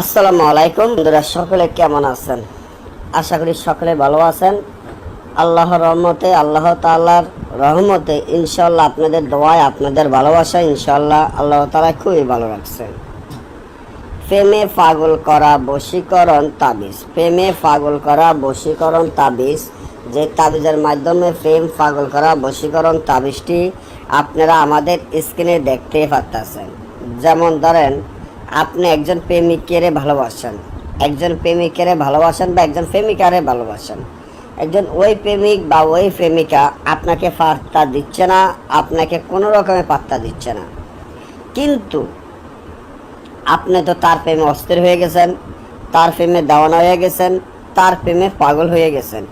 আসসালামু আলাইকুম। বন্ধুরা, সকলে কেমন আছেন? আশা করি সকলে ভালো আছেন। আল্লাহর রহমতে, আল্লাহ তাআলার রহমতে ইনশাল্লাহ আপনাদের দোয়ায়, আপনাদের ভালোবাসা ইনশাল্লাহ আল্লাহ তালা খুবই ভালো রাখছেন। প্রেমে পাগল করা বশীকরণ তাবিজ। প্রেমে পাগল করা বশীকরণ তাবিজ, যে তাবিজের মাধ্যমে প্রেম পাগল করা বশীকরণ তাবিজটি আপনারা আমাদের স্ক্রিনে দেখতে পাচ্ছেন যেমন ধরেন আপনি একজন প্রেমিকেরে ভালোবাসেন, একজন প্রেমিকেরে ভালোবাসেন বা একজন প্রেমিকারে ভালোবাসেন। একজন ওই প্রেমিক বা ওই প্রেমিকা আপনাকে পাত্তা দিচ্ছে না, আপনাকে কোনো রকমের পাত্তা দিচ্ছে না। কিন্তু আপনি তো তার প্রেমে অস্থির হয়ে গেছেন, তার প্রেমে দেওয়ানা হয়ে গেছেন, তার প্রেমে পাগল হয়ে গেছেন।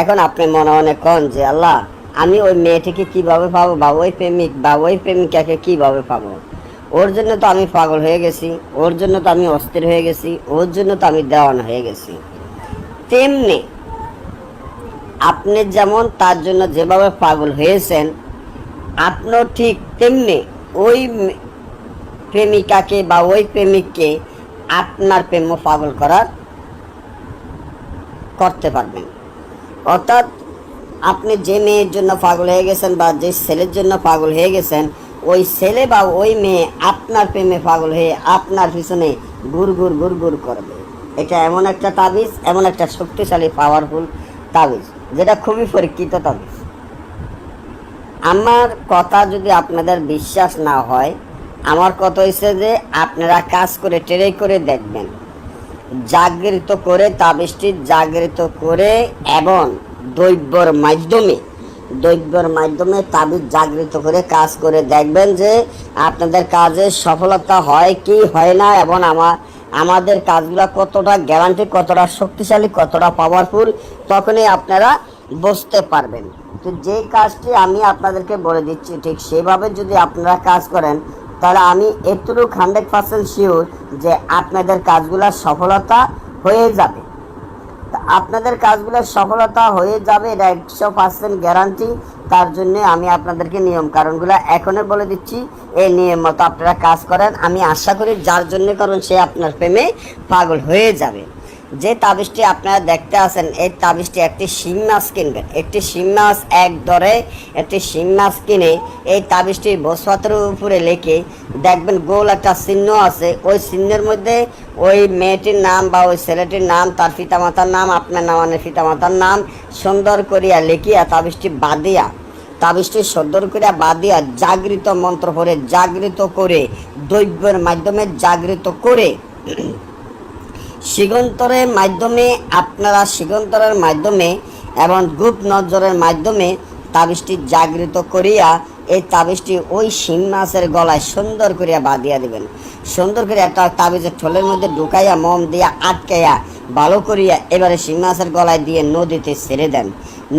এখন আপনি মনে মনে কন যে, আল্লাহ, আমি ওই মেয়েটিকে কীভাবে পাবো বা ওই প্রেমিক বা ওই প্রেমিকাকে কীভাবে পাবো? ওর জন্য তো আমি পাগল হয়ে গেছি, ওর জন্য তো আমি অস্থির হয়ে গেছি, ওর জন্য তো আমি দেওয়ান হয়ে গেছি। তেমনি আপনি যেমন তার জন্য যেভাবে পাগল হয়েছেন আপনিও ঠিক তেমনি ওই প্রেমিকাকে বা ওই প্রেমিককে আপনার প্রেম পাগল করার করতে পারবেন। অর্থাৎ আপনি যে মেয়ের জন্য পাগল হয়ে গেছেন বা যে ছেলের জন্য পাগল হয়ে গেছেন ওই ছেলে বা ওই মেয়ে আপনার প্রেমে পাগল হয়ে আপনার পিছনে গুড় গুড় গুড় গুড় করবে। এটা এমন একটা তাবিজ, এমন একটা শক্তিশালী পাওয়ারফুল তাবিজ, যেটা খুবই পরীক্ষিত তাবিজ। আমার কথা যদি আপনাদের বিশ্বাস না হয়, আমার কথা হয়েছে যে আপনারা কাজ করে ট্রেই করে দেখবেন। জাগৃত করে তাবিজটি জাগৃত করে এবং দৈব্যর মাধ্যমে দৈব্যর মাধ্যমে তাবিজ জাগৃত করে কাজ করে দেখবেন যে আপনাদের কাজে সফলতা হয় কি হয় না এবং আমার আমাদের কাজগুলো কতটা গ্যারান্টি কতটা শক্তিশালী, কতটা পাওয়ারফুল তখনই আপনারা বুঝতে পারবেন। তো যে কাজটি আমি আপনাদেরকে বলে দিচ্ছি, ঠিক সেভাবে যদি আপনারা কাজ করেন, তাহলে আমি এতটুকু হান্ড্রেড পার্সেন্ট শিওর যে আপনাদের কাজগুলোর সফলতা হয়ে যাবে। আপনাদের কাজগুলো সফলতা হয়ে যাবে এটা একশো পার্সেন্ট গ্যারান্টি তার জন্যে আমি আপনাদেরকে নিয়ম, কারণগুলো এখনই বলে দিচ্ছি, এই নিয়ম মতো আপনারা কাজ করেন। আমি আশা করি যার জন্য, কারণ সে আপনার প্রেমে পাগল হয়ে যাবে। যে তাবিজটি আপনারা দেখতে আছেন, এই তাবিজটি একটি শিং মাছ কিনবেন। একটি শিং মাছ এক দরে, একটি শিং মাছ কিনে এই তাবিজটির বসপাতের উপরে লেখে দেখবেন গোল একটা চিহ্ন আছে। ওই চিহ্নের মধ্যে ওই মেয়েটির নাম বা ওই ছেলেটির নাম, তার পিতামাতার নাম, আপনার নামানের পিতামাতার নাম সুন্দর করিয়া লিখিয়া তাবিজটি বাদিয়া তাবিজটি সুন্দর করিয়া বাদিয়া জাগৃত মন্ত্র করে জাগৃত করে, দৈব্যের মাধ্যমে জাগৃত করে সিগন্তরের মাধ্যমে আপনারা সিগন্তরের মাধ্যমে এবং গুপ্ত নজরের মাধ্যমে তাবিজটি জাগ্রত করিয়া এই তাবিজটি ওই শিং মাছের গলায় সুন্দর করিয়া বাঁধিয়া দিবেন। সুন্দর করে একটা তাবিজের ঠোলের মধ্যে ঢুকাইয়া, মম দিয়া আটকাইয়া ভালো করিয়া এবারে শিং মাছের গলায় দিয়ে নদীতে ছেড়ে দেন।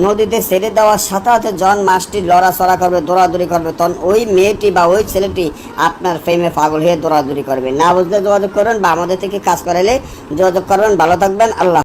নদীতে ছেড়ে দেওয়ার সাথে সাথে জন মাছটি লড়াচড়া করবে, দৌড়াদৌড়ি করবে, তখন ওই মেয়েটি বা ওই ছেলেটি আপনার প্রেমে পাগল হয়ে দৌড়াদৌড়ি করবে। না বুঝলে যোগাযোগ করবেন বা আমাদের থেকে কাজ করাইলে যোগাযোগ করবেন। ভালো থাকবেন। আল্লাহ